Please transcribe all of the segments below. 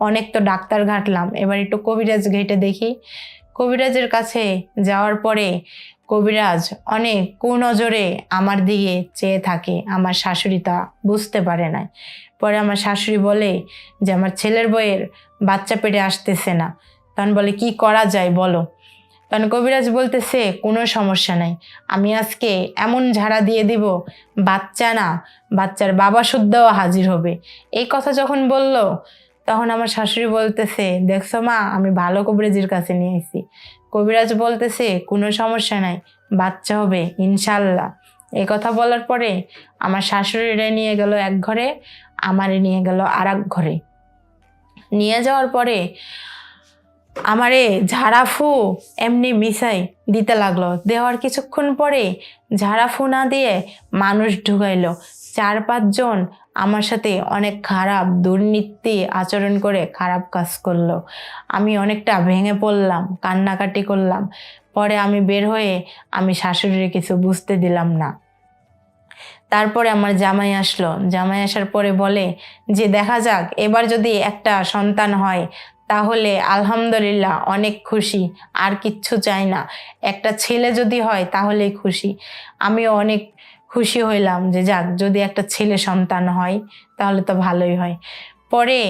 অনেক তো ডাক্তার ঘাটলাম। এবার একটু কবিরাজ ঘেটে দেখি। কবিরাজের কাছে যাওয়ার পরে কবিরাজ অনেক কুনজরে আমার দিকে চেয়ে থাকে। আমার শাশুড়ি তা বুঝতে পারে না পরে আমার শাশুড়ি বলে যে, আমার ছেলের বইয়ের বাচ্চা পেটে আসতেছে না। তখন বলে, কি করা যায় বলো? তখন কবিরাজ বলতেছে, কোনো সমস্যা নাই। আমি আজকে এমন ঝাড়া দিয়ে দিব, বাচ্চা না, বাচ্চার বাবা শুদ্ধও হাজির হবে। এই কথা যখন বলল তখন আমার শাশুড়ি বলতেছে, দেখছ মা, আমি ভালো কবিরাজের কাছে নিয়ে এসেছি কবিরাজ বলতেছে, কোনো সমস্যা নাই, বাচ্চা হবে ইনশাল্লাহ এই কথা বলার পরে আমার শাশুড়িরা নিয়ে গেল এক ঘরে, আমারে নিয়ে গেল আর এক ঘরে। নিয়ে যাওয়ার পরে আমারে ঝাড়াফু এমনি মিশাই দিতে লাগল। দেওয়ার কিছুক্ষণ পরে ঝাড়াফু না দিয়ে মানুষ ঢুকাইলো। চার পাঁচজন আমার সাথে অনেক খারাপ দুর্নীতি আচরণ করে খারাপ কাজ করল। আমি অনেকটা ভেঙে পড়লাম, কান্নাকাটি করলাম। পরে আমি বের হয়ে আমি শাশুড়ির কিছু বুঝতে দিলাম না। তারপরে আমার জামাই আসলো। জামাই আসার পরে বলে যে, দেখা যাক, এবার যদি একটা সন্তান হয়, তাহলে আলহামদুলিল্লাহ অনেক খুশি, আর কিচ্ছু চাই না। একটা ছেলে যদি হয়, তাহলেই খুশি। আমিও অনেক খুশি হইলাম যে, যাক, যদি একটা ছেলে সন্তান হয়, তাহলে তো ভালোই হয়। পরে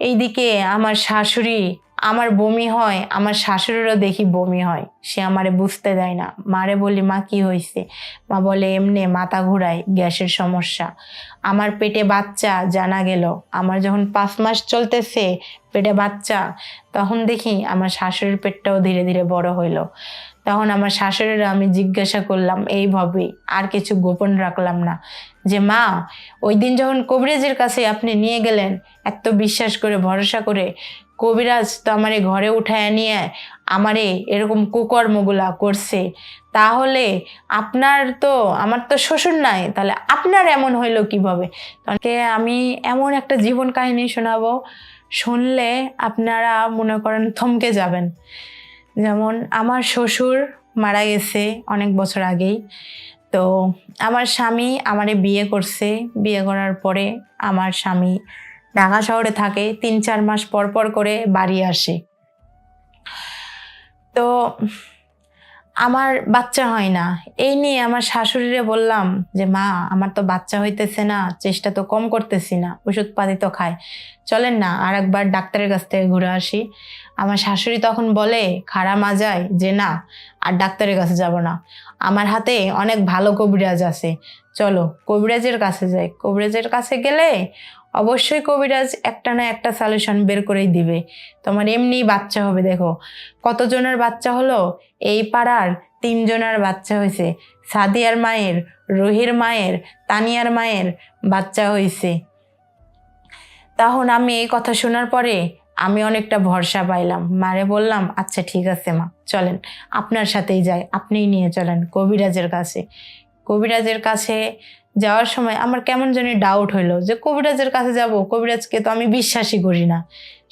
এইদিকে আমার শাশুড়ি আমার বমি হয়, আমার শাশুড়িরও দেখি বমি হয়। সে আমারে বুঝতে দেয় না। মারে বলি, মা, কি হয়েছে মা বলে, এমনি মাথা ঘুরায়, গ্যাসের সমস্যা। আমার পেটে বাচ্চা জানা গেল। আমার যখন পাঁচ মাস চলতেছে পেটে বাচ্চা, তখন দেখি আমার শাশুড়ির পেটটাও ধীরে ধীরে বড় হইল। তখন আমার শাশুড়িরা আমি জিজ্ঞাসা করলাম এইভাবেই আর কিছু গোপন রাখলাম না? যে, মা, ওই দিন যখন কবিরাজের কাছে আপনি নিয়ে গেলেন এত বিশ্বাস করে, ভরসা করে কবিরাজ তো আমারে ঘরে উঠায় নিয়ে আমারে এরকম কুকর্মগুলা করছে। তাহলে আপনার তো, আমার তো শ্বশুর নাই, তাহলে আপনার এমন হইল কীভাবে? তাকে আমি এমন একটা জীবন কাহিনী শোনাবো, শুনলে আপনারা মনে করেন থমকে যাবেন। যেমন আমার শ্বশুর মারা গেছে অনেক বছর আগেই, তো আমার স্বামী আমারে বিয়ে করছে। বিয়ে করার পরে আমার স্বামী ঢাকা শহরে থাকে, তিন চার মাস পর পর করে বাড়ি আসে। তো আমার বাচ্চা হয় না। এই নিয়ে আমার শাশুড়িরে বললাম যে, মা, আমার তো বাচ্চা হইতেছে না, চেষ্টা তো কম করতেছি না, ওষুধ পাতি তো খায়। চলেন না আর একবার ডাক্তারের কাছ থেকে ঘুরে আসি। আমার শাশুড়ি তখন বলে খাড়া মাজায় যে না, আর ডাক্তারের কাছে যাব না। আমার হাতে অনেক ভালো কবিরাজ আছে। চলো, কবিরাজের কাছে যাই। কবিরাজের কাছে গেলে অবশ্যই কবিরাজ একটা না একটা সলিউশন বের করেই দিবে। তোমার এমনি বাচ্চা হবে, দেখো। কতজনের বাচ্চা হলো? এই পাড়ার তিনজনের বাচ্চা হয়েছে। সাদিয়ার মায়ের, রহির মায়ের, তানিয়ার মায়ের বাচ্চা হয়েছে। তখন আমি এই কথা শোনার পরে আমি অনেকটা ভরসা পাইলাম। মারে বললাম আচ্ছা ঠিক আছে মা, চলেন। আপনার সাথেই যাই। আপনিই নিয়ে চলেন কবিরাজের কাছে। কবিরাজের কাছে যাওয়ার সময় আমার কেমন জানি ডাউট হইল যে কবিরাজের কাছে যাব, কবিরাজকে তো আমি বিশ্বাসই করি না।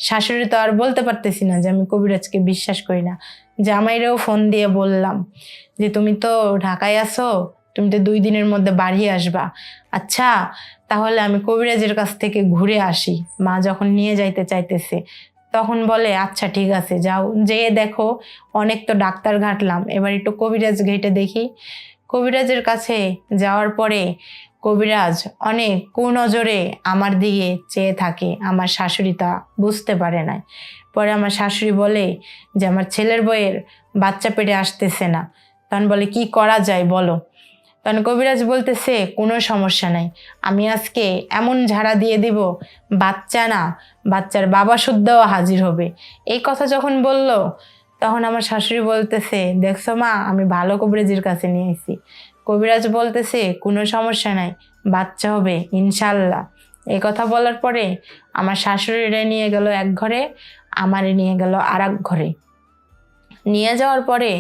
শাশুড়ি তো আর বলতে পারতেছি না যে আমি কবিরাজকে বিশ্বাস করি না। জামাইরেও ফোন দিয়ে বললাম যে, তুমি তো ঢাকায় আসো তুমি তো দুই দিনের মধ্যে বাড়ি আসবা। আচ্ছা তাহলে আমি কবিরাজের কাছ থেকে ঘুরে আসি। মা যখন নিয়ে যাইতে চাইতেছে, তখন বলে আচ্ছা ঠিক আছে, যাও। যেয়ে দেখো, অনেক তো ডাক্তার ঘাটলাম। এবার একটু কবিরাজ ঘেটে দেখি। কবিরাজের কাছে যাওয়ার পরে কবিরাজ অনেক কুনজরে আমার দিকে চেয়ে থাকে। আমার শাশুড়ি তা বুঝতে পারে না পরে আমার শাশুড়ি বলে যে, আমার ছেলের বইয়ের বাচ্চা পেটে আসতেছে না। তখন বলে, কি করা যায় বলো? তখন কবিরাজ বলতেছে, কোনো সমস্যা নাই। আমি আজকে এমন ঝাড়া দিয়ে দিব, বাচ্চা না, বাচ্চার বাবা শুদ্ধও হাজির হবে। এই কথা যখন বলল তখন আমার শাশুড়ি বলতেছে, দেখছ মা, আমি ভালো কবিরাজের কাছে নিয়ে আসি কবিরাজ বলতেছে, কোনো সমস্যা নাই, বাচ্চা হবে ইনশাল্লাহ এই কথা বলার পরে আমার শাশুড়িরে নিয়ে গেল এক ঘরে, আমারে নিয়ে গেল আর ঘরে। নিয়ে যাওয়ার পরে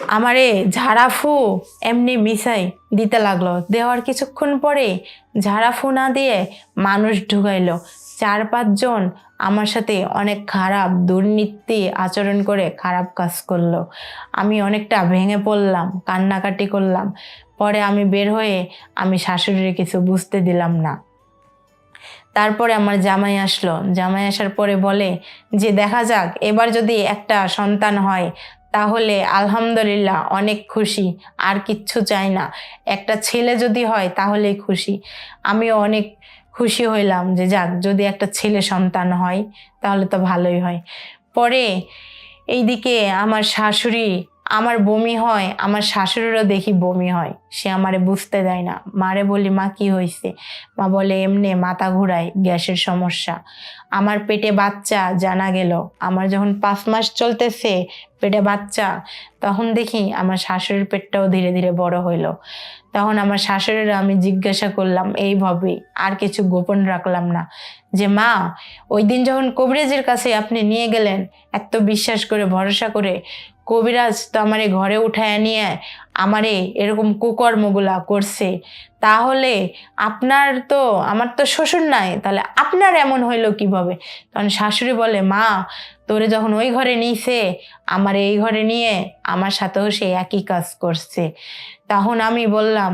আমারে ঝাড়াফু এমনি মিশাই দিতে লাগল। দেওয়ার কিছুক্ষণ পরে ঝাড়াফু না দিয়ে মানুষ ঢুকাইলো। চার পাঁচজন আমার সাথে অনেক খারাপ দুর্নীতি আচরণ করে খারাপ কাজ করল। আমি অনেকটা ভেঙে পড়লাম, কান্নাকাটি করলাম। পরে আমি বের হয়ে আমি শাশুড়ির কিছু বুঝতে দিলাম না। তারপরে আমার জামাই আসলো। জামাই আসার পরে বলে যে, দেখা যাক, এবার যদি একটা সন্তান হয় তাহলে আলহামদুলিল্লাহ অনেক খুশি, আর কিচ্ছু চাই না। একটা ছেলে যদি হয় তাহলেই খুশি। আমিও অনেক খুশি হইলাম যে যাক, যদি একটা ছেলে সন্তান হয় তাহলে তো ভালোই হয়। পরে এইদিকে আমার শাশুড়ি আমার বমি হয়, আমার শাশুড়িরও দেখি বমি হয়। সে আমারে বুঝতে দেয় না। মারে বলি, মা, কি হয়েছে মা বলে, এমনি মাথা ঘুরায়, গ্যাসের সমস্যা। আমার পেটে বাচ্চা জানা গেল। আমার যখন পাঁচ মাস চলতেছে পেটে বাচ্চা, তখন দেখি আমার শাশুড়ির পেটটাও ধীরে ধীরে বড় হইল। তখন আমার শাশুড়ির আমি জিজ্ঞাসা করলাম এইভাবেই আর কিছু গোপন রাখলাম না? যে, মা, ওই দিন যখন কবিরাজের কাছে আপনি নিয়ে গেলেন এত বিশ্বাস করে, ভরসা করে কবিরাজ তো আমারে ঘরে উঠায় নিয়ে আমারে এরকম কুকর্মগুলা করছে, তাহলে আপনার তো, আমার তো শ্বশুর নাই, তাহলে আপনার এমন হইল কীভাবে? তখন শাশুড়ি বলে, মা, তোরে যখন ওই ঘরে নিছে, আমার এই ঘরে নিয়ে আমার সাথেও সে একই কাজ করছে। তখন আমি বললাম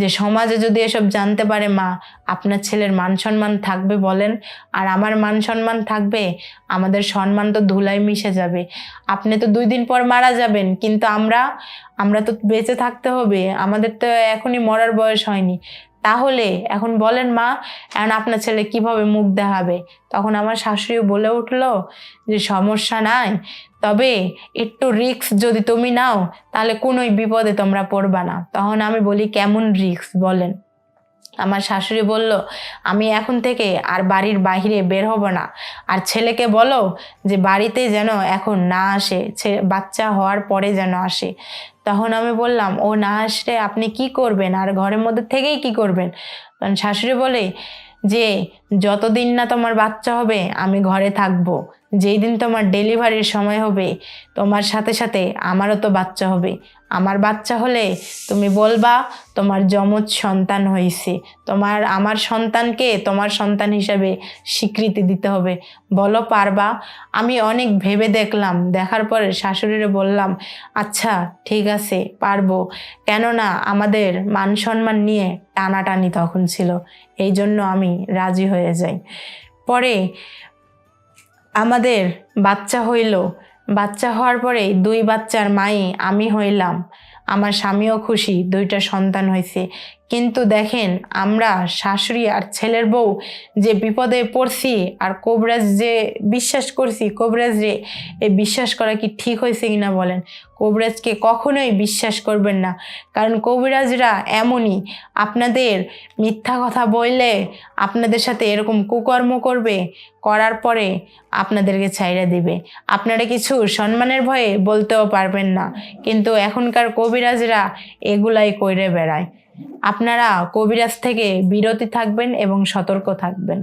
যে, সমাজে যদি এসব জানতে পারে, মা, আপনার ছেলের মান সম্মান থাকবে বলেন, আর আমার মান সম্মান থাকবে, আমাদের সম্মান তো ধুলায় মিশে যাবে। আপনি তো দুই দিন পর মারা যাবেন, কিন্তু আমরা আমরা তো বেঁচে থাকতে হবে, আমাদের তো এখনই মরার বয়স হয়নি। তাহলে এখন বলেন মা, এখন আপনার ছেলে কীভাবে মুখ দেখাবে? তখন আমার শাশুড়িও বলে উঠল যে, সমস্যা নাই, তবে একটু রিক্স যদি তুমি নাও, তাহলে কোনোই বিপদে তোমরা পড়বা না। তখন আমি বলি, কেমন রিক্স বলেন? আমার শাশুড়ি বলল, আমি এখন থেকে আর বাড়ির বাইরে বের হব না। আর ছেলেকে বলো যে বাড়িতে যেন এখন না আসে বাচ্চা হওয়ার পরে যেন আসে। তখন আমি বললাম, ও না আসলে আপনি কি করবেন? আর ঘরের মধ্যে থেকেই কি করবেন? তখন শাশুড়ি বলে, যে যতদিন না তোমার বাচ্চা হবে, আমি ঘরে থাকব। যেই দিন তোমার ডেলিভারির সময় হবে, তোমার সাথে সাথে আমারও তো বাচ্চা হবে। আমার বাচ্চা হলে তুমি বলবা, তোমার যমজ সন্তান হয়েছে। তোমার, আমার সন্তানকে তোমার সন্তান হিসাবে স্বীকৃতি দিতে হবে। বলো, পারবা? আমি অনেক ভেবে দেখলাম। দেখার পরে শাশুড়িরে বললাম আচ্ছা ঠিক আছে, পারব। কেননা আমাদের মান সম্মান নিয়ে টানাটানি তখন ছিল। এই জন্য আমি রাজি হয়ে যাই। পরে আমাদের বাচ্চা হইল। বাচ্চা হওয়ার পরে দুই বাচ্চার মাই আমি হইলাম। আমার স্বামীও খুশি, দুইটা সন্তান হয়েছে কিন্তু দেখেন, আমরা শাশুড়ি আর ছেলের বউ যে বিপদে পড়ছি আর কবরাজ যে বিশ্বাস করছি, কবরাজ রে এই বিশ্বাস করা কি ঠিক হয়েছে কিনা বলেন? কবিরাজকে কখনোই বিশ্বাস করবেন না। কারণ কবিরাজরা এমনই, আপনাদের মিথ্যা কথা বললে আপনাদের সাথে এরকম কুকর্ম করবে, করার পরে আপনাদেরকে ছাইড়া দিবে। আপনারা কিছু সম্মানের ভয়ে বলতেও পারবেন না। কিন্তু এখনকার কবিরাজরা এগুলাই কইরে বেড়ায়। আপনারা কবিরাজ থেকে বিরতি থাকবেন এবং সতর্ক থাকবেন।